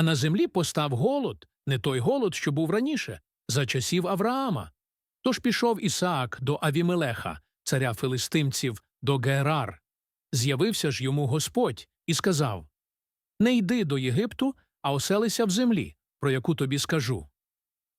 а на землі постав голод, не той голод, що був раніше, за часів Авраама. Тож пішов Ісаак до Авімелеха, царя филистимців, до Герар. З'явився ж йому Господь і сказав Не йди до Єгипту, а оселися в землі, про яку тобі скажу.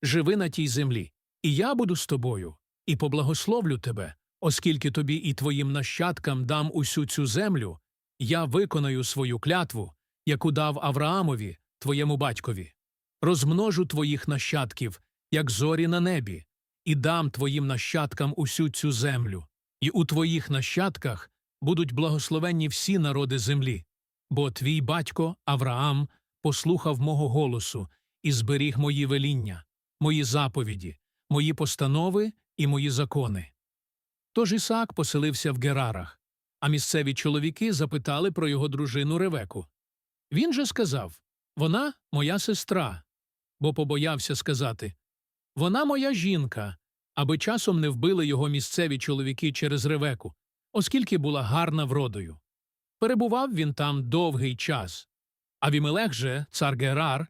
Живи на тій землі, і я буду з тобою, і поблагословлю тебе, оскільки тобі і твоїм нащадкам дам усю цю землю, я виконаю свою клятву, яку дав Авраамові, твоєму батькові. Розмножу твоїх нащадків, як зорі на небі, і дам твоїм нащадкам усю цю землю, і у твоїх нащадках будуть благословенні всі народи землі. Бо твій батько Авраам послухав мого голосу і зберіг мої веління, мої заповіді, мої постанови і мої закони. Тож Ісаак поселився в Герарах, а місцеві чоловіки запитали про його дружину Ревеку. Він же сказав Вона моя сестра, бо побоявся сказати Вона моя жінка, аби часом не вбили його місцеві чоловіки через Ревеку, оскільки була гарна вродою. Перебував він там довгий час. Авімелех же, цар Герар,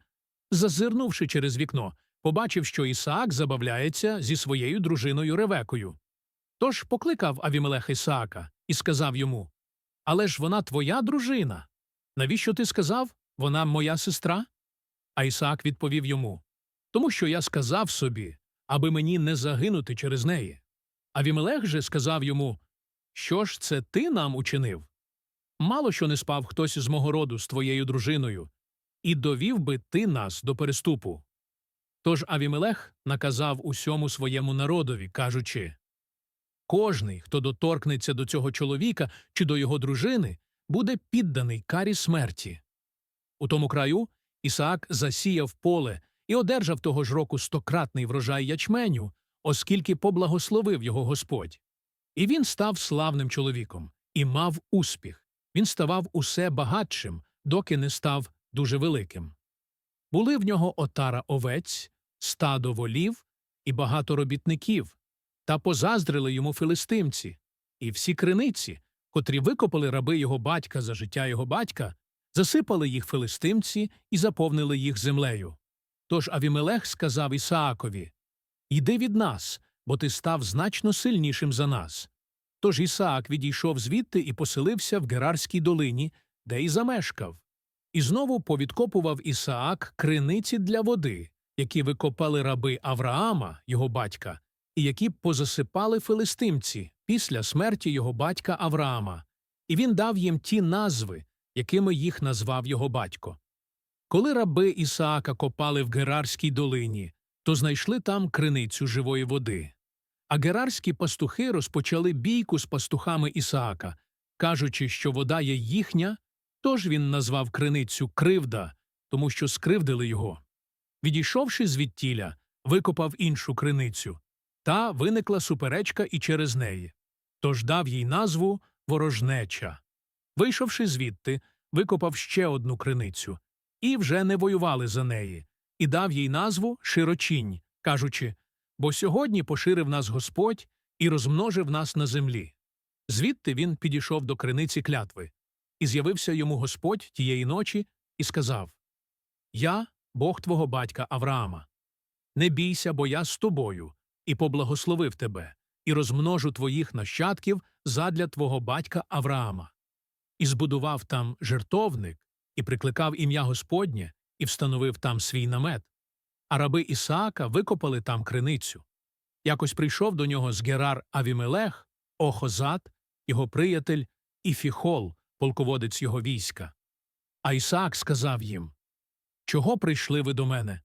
зазирнувши через вікно, побачив, що Ісаак забавляється зі своєю дружиною Ревекою. Тож покликав Авімелех Ісаака і сказав йому Але ж вона твоя дружина. Навіщо ти сказав вона моя сестра? А Ісаак відповів йому Тому що я сказав собі, аби мені не загинути через неї. Авімелех же сказав йому Що ж це ти нам учинив? Мало що не спав хтось з мого роду з твоєю дружиною, і довів би ти нас до переступу. Тож Авімелех наказав усьому своєму народові, кажучи Кожний, хто доторкнеться до цього чоловіка чи до його дружини, буде підданий карі смерті. У тому краю Ісаак засіяв поле і одержав того ж року стократний врожай ячменю, оскільки поблагословив його Господь. І він став славним чоловіком і мав успіх. Він ставав усе багатшим, доки не став дуже великим. Були в нього отара овець, стадо волів і багато робітників, та позаздрили йому филистимці, і всі криниці, котрі викопали раби його батька за життя його батька, засипали їх филистимці і заповнили їх землею. Тож Авімелех сказав Ісаакові Йди від нас, бо ти став значно сильнішим за нас. Тож Ісаак відійшов звідти і поселився в Герарській долині, де й замешкав. І знову повідкопував Ісаак криниці для води, які викопали раби Авраама, його батька, і які позасипали филистимці після смерті його батька Авраама, і він дав їм ті назви, якими їх назвав його батько. Коли раби Ісаака копали в Герарській долині, то знайшли там криницю живої води. А герарські пастухи розпочали бійку з пастухами Ісаака, кажучи, що вода є їхня, тож він назвав криницю кривда, тому що скривдили його. Відійшовши звідтіля, викопав іншу криницю, та виникла суперечка і через неї. Тож дав їй назву ворожнеча. Вийшовши звідти, викопав ще одну криницю, і вже не воювали за неї, і дав їй назву широчінь, кажучи Бо сьогодні поширив нас Господь і розмножив нас на землі. Звідти він підійшов до криниці клятви, і з'явився йому Господь тієї ночі і сказав Я, Бог твого батька Авраама. Не бійся, бо я з тобою, і поблагословив тебе, і розмножу твоїх нащадків задля твого батька Авраама. І збудував там жертовник, і прикликав ім'я Господнє, і встановив там свій намет. А раби Ісаака викопали там криницю. Якось прийшов до нього з Герар Авімелех, Охозат, його приятель, і Фіхол, полководець його війська. А Ісаак сказав їм Чого прийшли ви до мене?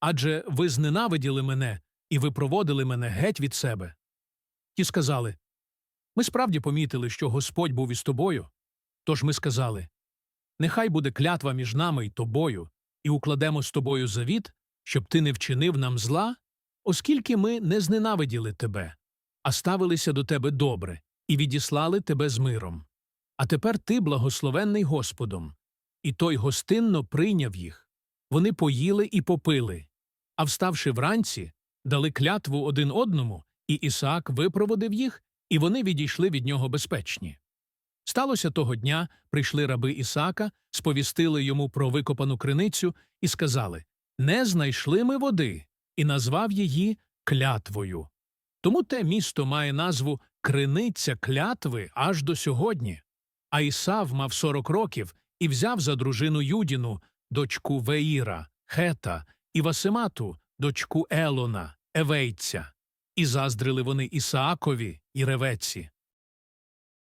Адже ви зненавиділи мене і ви проводили мене геть від себе. Ті сказали Ми справді помітили, що Господь був із тобою. Тож ми сказали Нехай буде клятва між нами і тобою, і укладемо з тобою завіт, щоб ти не вчинив нам зла, оскільки ми не зненавиділи тебе, а ставилися до тебе добре і відіслали тебе з миром. А тепер ти благословенний Господом. І той гостинно прийняв їх. Вони поїли і попили. А вставши вранці, дали клятву один одному, і Ісаак випроводив їх, і вони відійшли від нього безпечні. Сталося того дня, прийшли раби Ісаака, сповістили йому про викопану криницю і сказали Не знайшли ми води, і назвав її клятвою. Тому те місто має назву Криниця клятви аж до сьогодні. А Ісав мав сорок років і взяв за дружину Юдіну, дочку Веїра, Хета, і Васимату, дочку Елона, Евейця. І заздрили вони Ісаакові і Ревеці.